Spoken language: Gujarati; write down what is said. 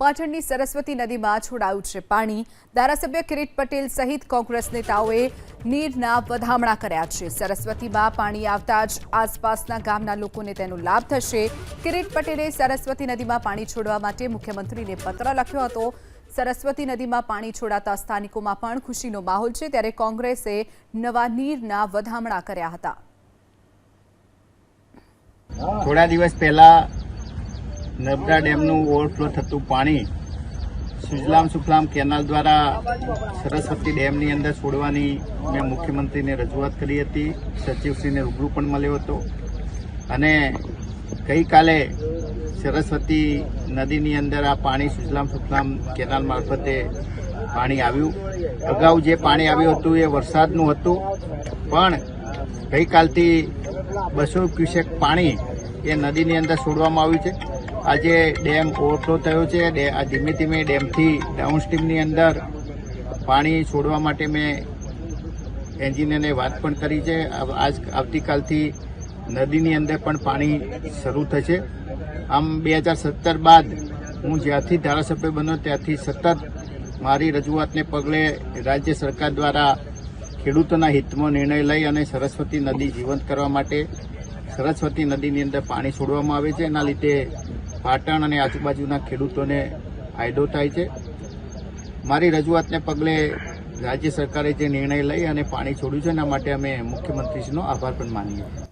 પાટણની સરસ્વતી નદીમાં છોડાયું છે પાણી. ધારાસભ્ય કિરીટ પટેલ સહિત કોંગ્રેસ નેતાઓએ નીરના વધામણા કર્યા છે. સરસ્વતીમાં પાણી આવતા જ આસપાસના ગામના લોકોને તેનો લાભ થશે. કિરીટ પટેલે સરસ્વતી નદીમાં પાણી છોડવા માટે મુખ્યમંત્રીને પત્ર લખ્યો હતો. સરસ્વતી નદીમાં પાણી છોડાતા સ્થાનિકોમાં પણ ખુશીનો માહોલ છે. ત્યારે કોંગ્રેસે નવા નીરના વધામણા કર્યા હતા. થોડા દિવસ પહેલા નર્મદા ડેમનું ઓવરફ્લો થતું પાણી સુજલામ સુફલામ કેનાલ દ્વારા સરસ્વતી ડેમની અંદર છોડવાની મેં મુખ્યમંત્રીને રજૂઆત કરી હતી, સચિવશ્રીને રૂબરૂ પણ મળ્યો હતો. અને ગઈકાલે સરસ્વતી નદીની અંદર આ પાણી સુજલામ સુફલામ કેનાલ મારફતે પાણી આવ્યું. અગાઉ જે પાણી આવ્યું હતું એ વરસાદનું હતું, પણ ગઈકાલથી બસો ક્યુસેક પાણી એ નદીની અંદર છોડવામાં આવ્યું છે. આજે ડેમ ઓવરફ્લો થયો છે. આ ધીમે ધીમે ડેમથી ડાઉનસ્ટ્રીમની અંદર પાણી છોડવા માટે મેં એન્જિનિયરને વાત પણ કરી છે. આજ આવતીકાલથી નદીની અંદર પણ પાણી શરૂ થશે. આમ બે હજાર સત્તર બાદ હું જ્યાંથી ધારાસભ્ય બન્યો ત્યાંથી સતત મારી રજૂઆતને પગલે રાજ્ય સરકાર દ્વારા ખેડૂતોના હિતમાં નિર્ણય લઈ અને સરસ્વતી નદી જીવંત કરવા માટે સરસ્વતી નદીની અંદર પાણી છોડવામાં આવે છે. એના લીધે પાટણ અને આજુબાજુના ખેડૂતોને ફાયદો થાય છે. મારી રજૂઆતને પગલે રાજ્ય સરકારે જે નિર્ણય લઈ અને પાણી છોડ્યું છે, એના માટે અમે મુખ્યમંત્રીશ્રીનો આભાર પણ માનીએ છીએ.